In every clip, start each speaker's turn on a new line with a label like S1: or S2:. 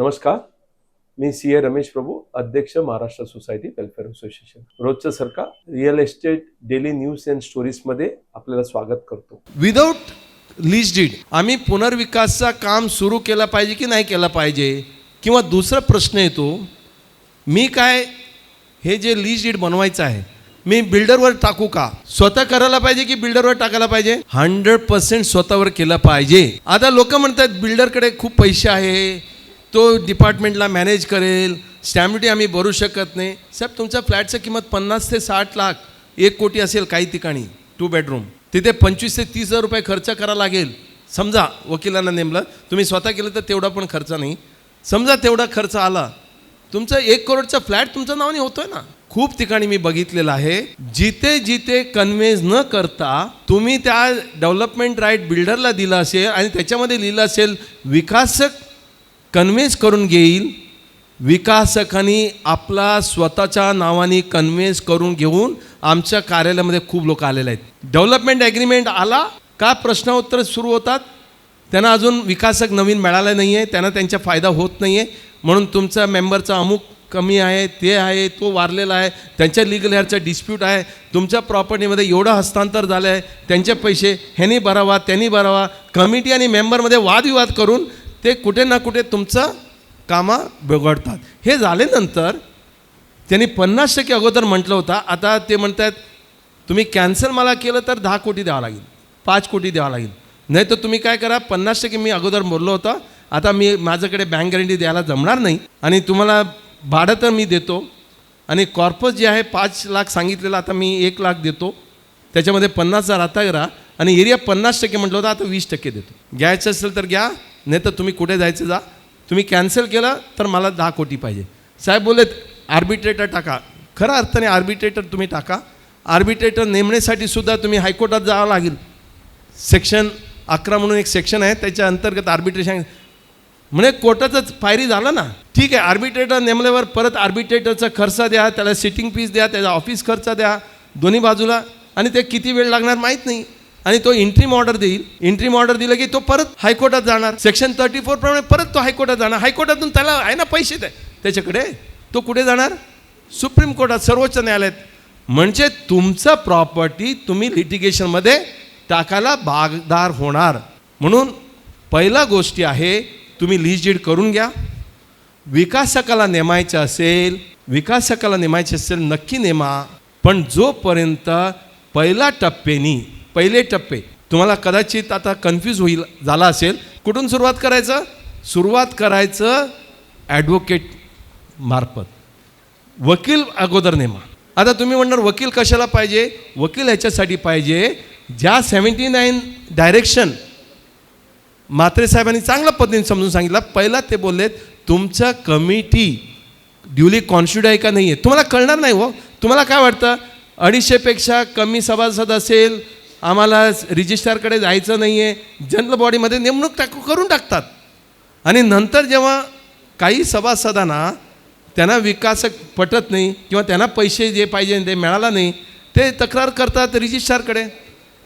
S1: नमस्कार. मी सी ए रमेश प्रभू अध्यक्ष Maharashtra society welfare association. रोजचं सरकार real estate daily news and स्टोरीजमध्ये आपल्याला स्वागत करतो.
S2: विदाऊट लीज डीड आम्ही पुनर्विकासचा काम सुरू केला पाहिजे की नाही केला पाहिजे? किंवा दुसरा प्रश्न येतो मी काय हे जे लीज डीड बनवायचं आहे मी बिल्डरवर टाकू का? स्वतः करायला पाहिजे की बिल्डरवर टाकायला पाहिजे? हंड्रेड पर्सेंट स्वतःवर केलं पाहिजे. आता लोक म्हणतात बिल्डरकडे खूप पैसे आहे तो डिपार्टमेंटला मॅनेज करेल स्टॅम्प ड्युटी आम्ही भरू शकत नाही. साहेब तुमच्या फ्लॅटचं किंमत पन्नास ते साठ लाख एक कोटी असेल काही ठिकाणी टू बेडरूम तिथे पंचवीस ते तीस हजार रुपये खर्च करावा लागेल. समजा वकिलांना नेमलं तुम्ही स्वतः केलं तर तेवढा पण खर्च नाही. समजा तेवढा खर्च आला तुमचं एक करोडचा फ्लॅट तुमच्या नावाने होतोय ना. खूप ठिकाणी मी बघितलेलं आहे जिथे जिथे कन्व्हेन्स न करता तुम्ही त्या डेव्हलपमेंट राईट बिल्डरला दिला असेल आणि त्याच्यामध्ये लिहिलं असेल विकासक कन्व्हेन्स करून घेईल विकासकांनी आपला स्वतःच्या नावाने कन्व्हेन्स करून घेऊन आमच्या कार्यालयामध्ये खूप लोक आलेले आहेत. डेव्हलपमेंट ॲग्रीमेंट आला का प्रश्न उत्तर सुरू होतात त्यांना अजून विकासक नवीन मिळाला नाही आहे त्यांना त्यांचा फायदा होत नाही आहे म्हणून तुमचा मेंबरचा अमुक कमी आहे ते आहे तो वारलेला आहे त्यांच्या लिगल हेअरचा डिस्प्यूट आहे तुमच्या प्रॉपर्टीमध्ये एवढं हस्तांतर झालं आहे त्यांचे पैसे ह्यांनी भरावा त्यांनी भरावा कमिटी आणि मेंबरमध्ये वादविवाद करून ते कुठे ना कुठे तुमचं कामं बिघडतात. हे झाल्यानंतर त्यांनी पन्नास टक्के अगोदर म्हटलं होतं आता ते म्हणत आहेत तुम्ही कॅन्सल मला केलं तर दहा कोटी द्यावं लागेल पाच कोटी द्यावं लागेल. नाही तर तुम्ही काय करा पन्नास टक्के मी अगोदर बोललो होतं आता मी माझ्याकडे बँक गॅरंटी द्यायला जमणार नाही आणि तुम्हाला भाडं तर मी देतो आणि कॉर्पस जे आहे पाच लाख सांगितलेलं आता मी एक लाख देतो. त्याच्यामध्ये पन्नास हजार आता करा आणि एरिया पन्नास टक्के म्हटलं होतं आता वीस टक्के देतो. घ्यायचं असेल तर घ्या नाही तर तुम्ही कुठे जायचं जा. तुम्ही कॅन्सल केलं तर मला दहा कोटी पाहिजे. साहेब बोललेत आर्बिट्रेटर टाका. खऱ्या अर्थाने आर्बिट्रेटर तुम्ही टाका. आर्बिट्रेटर नेमण्यासाठी सुद्धा तुम्ही हायकोर्टात जावं लागेल. सेक्शन अकरा म्हणून एक सेक्शन आहे त्याच्या अंतर्गत आर्बिट्रेशन म्हणजे कोर्टाचंच पायरी झालं ना. ठीक आहे आर्बिट्रेटर नेमल्यावर परत आर्बिट्रेटरचा खर्च द्या त्याला सिटिंग फीस द्या त्याचा ऑफिस खर्च द्या दोन्ही बाजूला. आणि ते किती वेळ लागणार माहीत नाही. आणि तो इंट्रीम ऑर्डर देईल. इंट्रीम ऑर्डर दिलं की तो परत हायकोर्टात जाणार. सेक्शन थर्टी फोर प्रमाणे परत तो हायकोर्टात जाणार. हायकोर्टातून त्याला आहे ना पैसे द्या त्याच्याकडे तो कुठे जाणार? सुप्रीम कोर्टात सर्वोच्च न्यायालयात. म्हणजे तुमचं प्रॉपर्टी तुम्ही लिटिगेशनमध्ये टाकायला भागदार होणार. म्हणून पहिला गोष्टी आहे तुम्ही लीज करून घ्या. विकासकाला नेमायचं असेल विकासकाला नेमायचे असेल नक्की नेमा. पण जोपर्यंत पहिला टप्प्यानी पहिले टप्पे. तुम्हाला कदाचित आता कन्फ्यूज होईल झाला असेल. कुठून सुरुवात करायचं? सुरुवात करायचं ॲडव्होकेट मार्फत. वकील अगोदर नेमा. आता तुम्ही म्हणणार वकील कशाला पाहिजे? वकील ह्याच्यासाठी पाहिजे. ज्या सेवन्टी नाईन डायरेक्शन म्हात्रे साहेबांनी चांगल्या पद्धतीने समजून सांगितलं पहिला ते बोललेत तुमचं कमिटी ड्युली कॉन्स्टिट्यूट आहे का नाही आहे तुम्हाला कळणार नाही हो. तुम्हाला काय वाटतं? अडीचशेपेक्षा कमी सभासद असेल आम्हाला रिजिस्ट्रारकडे जायचं नाही आहे जनरल बॉडीमध्ये नेमणूक टाकू करून टाकतात. आणि नंतर जेव्हा काही सभासदांना त्यांना विकासक पटत नाही किंवा त्यांना पैसे जे पाहिजे ते मिळाला नाही ते तक्रार करतात रिजिस्ट्रारकडे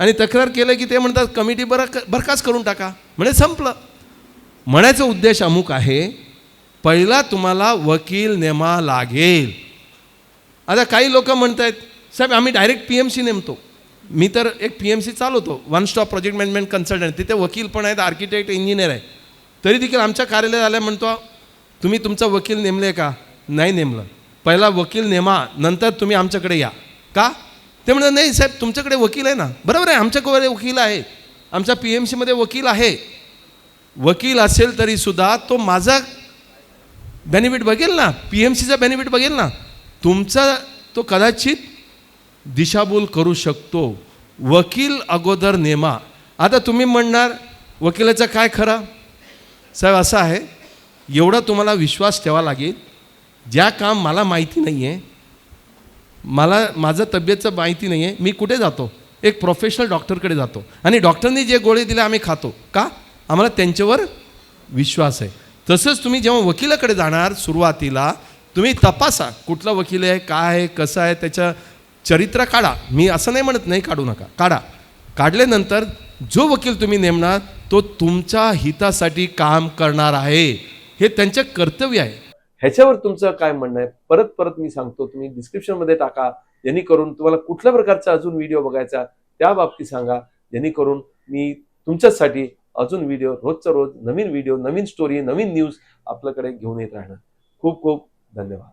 S2: आणि तक्रार केलं की ते म्हणतात कमिटी बरक बरखास्त करून टाका. म्हणजे संपलं. म्हणायचा उद्देश अमुक आहे पहिला तुम्हाला वकील नेमा लागेल. आता काही लोक म्हणत आहेत साहेब आम्ही डायरेक्ट पी एम सी नेमतो. मी तर एक पी एम सी चालवतो. One stop project management consultant तिथे वकील पण आहेत आर्किटेक्ट इंजिनियर आहे तरी देखील आमच्या कार्यालयात आल्या म्हणतो तुम्ही तुमचा वकील नेमले का? नाही नेमलं. पहिला वकील नेमा नंतर तुम्ही आमच्याकडे या. का? ते म्हणतात नाही साहेब तुमच्याकडे वकील आहे ना. बरोबर आहे आमच्याकडे वकील आहे. आमच्या पी एम सीमध्ये वकील आहे. वकील असेल तरीसुद्धा तो माझा बेनिफिट बघेल ना. पी एम सीचा बेनिफिट बघेल ना. तुमचा तो कदाचित दिशाभूल करू शकतो. वकील अगोदर नेमा. आता तुम्ही म्हणणार वकिलाचं काय खरं? साहेब असं आहे एवढा तुम्हाला विश्वास ठेवा लागेल. ज्या काम मला माहिती नाही आहे मला माझं तब्येतचं माहिती नाही आहे मी कुठे जातो? एक प्रोफेशनल डॉक्टरकडे जातो. आणि डॉक्टरनी जे गोळे दिले आम्ही खातो. का? आम्हाला त्यांच्यावर विश्वास आहे. तसंच तुम्ही जेव्हा वकिलाकडे जाणार सुरुवातीला तुम्ही तपासा कुठला वकील आहे काय आहे कसं आहे त्याच्या चरित्र काढा. मी असं नाही म्हणत नाही काढू नका. काढा. काढल्यानंतर जो वकील तुम्ही नेमणार तो तुमच्या हितासाठी काम करणार आहे. हे त्यांचे कर्तव्य आहे.
S1: ह्याच्यावर तुमचं काय म्हणणं आहे? परत परत मी सांगतो तुम्ही डिस्क्रिप्शनमध्ये टाका. जेणेकरून तुम्हाला कुठल्या प्रकारचा अजून व्हिडिओ बघायचा त्या बाबतीत सांगा. जेणेकरून मी तुमच्यासाठी अजून व्हिडिओ रोजचा रोज नवीन व्हिडिओ नवीन स्टोरी नवीन न्यूज आपल्याकडे घेऊन येत राहणार. खूप खूप धन्यवाद.